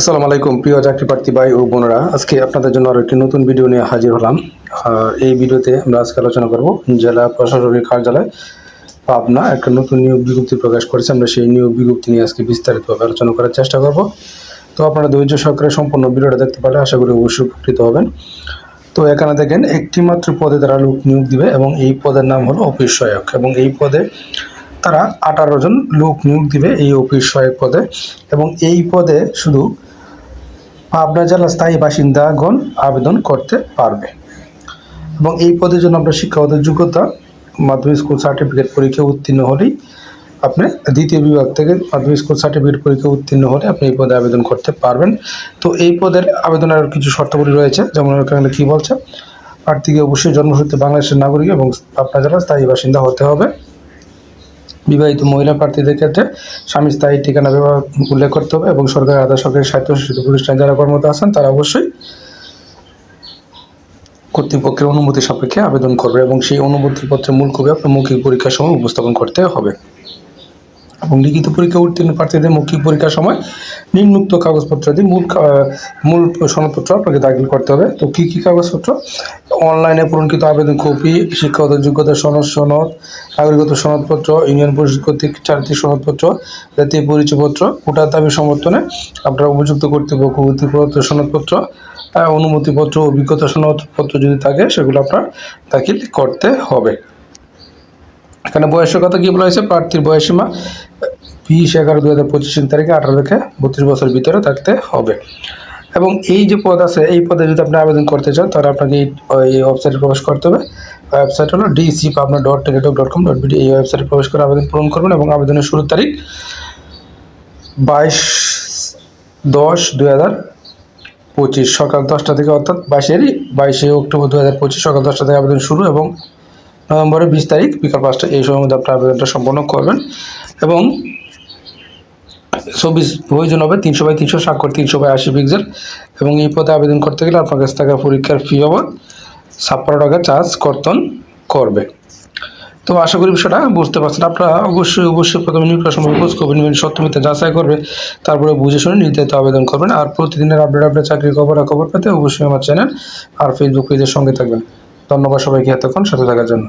আসসালামু আলাইকুম, প্রিয় চাকরি প্রার্থী ভাই ও বোনেরা। আজকে আপনাদের জন্য আরও একটি নতুন ভিডিও নিয়ে হাজির হলাম। এই ভিডিওতে আমরা আজকে আলোচনা করব জেলা প্রশাসনিক কার্যালয়, পাবনা। একটা নতুন নিয়োগ বিজ্ঞপ্তি প্রকাশ করেছে। আমরা সেই নিয়োগ বিজ্ঞপ্তি নিয়ে আজকে বিস্তারিতভাবে আলোচনা করার চেষ্টা করব। তো আপনারা ধৈর্য সহকারে সম্পূর্ণ ভিডিওটা দেখতে পারলে আশা করি অবশ্যই উপকৃত হবেন। তো এখানে দেখেন একটি মাত্র পদে তারা লোক নিয়োগ দিবে এবং এই পদের নাম হলো অফিস সহায়ক। এবং এই পদে তারা আঠারো জন লোক নিয়োগ দিবে এই অফিস সহায়ক পদে। এবং এই পদে শুধু পাবনা জেলার স্থায়ী বাসিন্দাগণ আবেদন করতে পারবে। এবং এই পদের জন্য আপনার শিক্ষাগত যোগ্যতা, মাধ্যমিক স্কুল সার্টিফিকেট পরীক্ষা উত্তীর্ণ হলেই আপনি দ্বিতীয় বিভাগ থেকে মাধ্যমিক স্কুল সার্টিফিকেট পরীক্ষা উত্তীর্ণ হলে আপনি এই পদে আবেদন করতে পারবেন। তো এই পদের আবেদনের কিছু শর্তাবলী রয়েছে। যেমন এখানে কী বলছে? প্রার্থীকে অবশ্যই জন্মসূত্রে বাংলাদেশের নাগরিক এবং পাবনা জেলার স্থায়ী বাসিন্দা হতে হবে। বিবাহিত মহিলা প্রার্থীদের ক্ষেত্রে স্বামী স্থায়ী ঠিকানা ব্যবহার উল্লেখ করতে হবে এবং সরকারি আধা সরকারি স্বায়ত্তশাসিত প্রতিষ্ঠানে যারা কর্মরত আছেন, তারা অবশ্যই কর্তৃপক্ষের অনুমতি সাপেক্ষে আবেদন করবে এবং সেই অনুমতিপত্রের মূল কপি আপনার মৌখিক পরীক্ষার সময় উপস্থাপন করতে হবে। এবং লিখিত পরীক্ষা উত্তীর্ণ প্রার্থীদের মৌখিক পরীক্ষার সময় নিম্নুক্ত কাগজপত্র দিয়ে মূল মূল সনদপত্র আপনাকে দাখিল করতে হবে। তো কী কী কাগজপত্র? অনলাইনে পূরণকৃত আবেদন কপি, শিক্ষাগত যোগ্যতা সনদ সনদ, নাগরিকত্ব সনদপত্র, ইউনিয়ন পরিষদ কর্তৃক চারিত্রিক সনদপত্র, জাতীয় পরিচয়পত্র, ভোটার দাবি সমর্থনে আপনারা উপযুক্ত কর্তৃপক্ষ কর্তৃক সনদপত্র অনুমতিপত্র, অভিজ্ঞতা সনদপত্র যদি থাকে, সেগুলো আপনার দাখিল করতে হবে। এখানে বয়সের কথা কি বলা হয়েছে? প্রার্থীর বয়সীমা বিশ এগারো দু হাজার পঁচিশ তারিখে আঠারো থেকে বত্রিশ বছরের ভিতরে থাকতে হবে। এবং এই যে পদ আছে, এই পদে যদি আপনি আবেদন করতে চান, তাহলে আপনাকে এই ওয়েবসাইটে প্রবেশ করতে হবে। ওয়েবসাইট হলো DC Pabna dot Teletalk dot com dot BD এই ওয়েবসাইটে প্রবেশ করে আবেদন পূরণ করবেন এবং আবেদনের শুরুর তারিখ বাইশ দশ দুই হাজার পঁচিশ, সকাল দশটা থেকে অর্থাৎ বাইশেরই বাইশে অক্টোবর দু হাজার পঁচিশ, সকাল দশটা থেকে আবেদন শুরু এবং নভেম্বরের বিশ তারিখ, বিকাল পাঁচটা, এই সময়ের মধ্যে আপনার আবেদনটা সম্পন্ন করবেন এবং চব্বিশ প্রয়োজন হবে তিনশো বাই তিনশো, স্বাক্ষর তিনশো বাই আশি পিক্সেল এবং এই পদে আবেদন করতে গেলে আপনার কাছ থেকে পরীক্ষার ফি বাবদ ছাপ্পান্ন টাকা চার্জ কর্তন করবে। তো আশা করি বিষয়টা বুঝতে পারছেন। আপনারা অবশ্যই অবশ্যই প্রথমে নিয়োগের সময় খোঁজ করবেন নিবেন সত্যমিতে যাচাই করবে, তারপরে বুঝে শুনে নির্ধারিত আবেদন করবেন আর প্রতিদিনের আপডেট আপডেট চাকরির খবর খবর পেতে অবশ্যই আমার চ্যানেল আর ফেসবুক পেজের সঙ্গে থাকবেন। ধন্যবাদ সবাইকে এতক্ষণ, সাথে থাকার জন্য।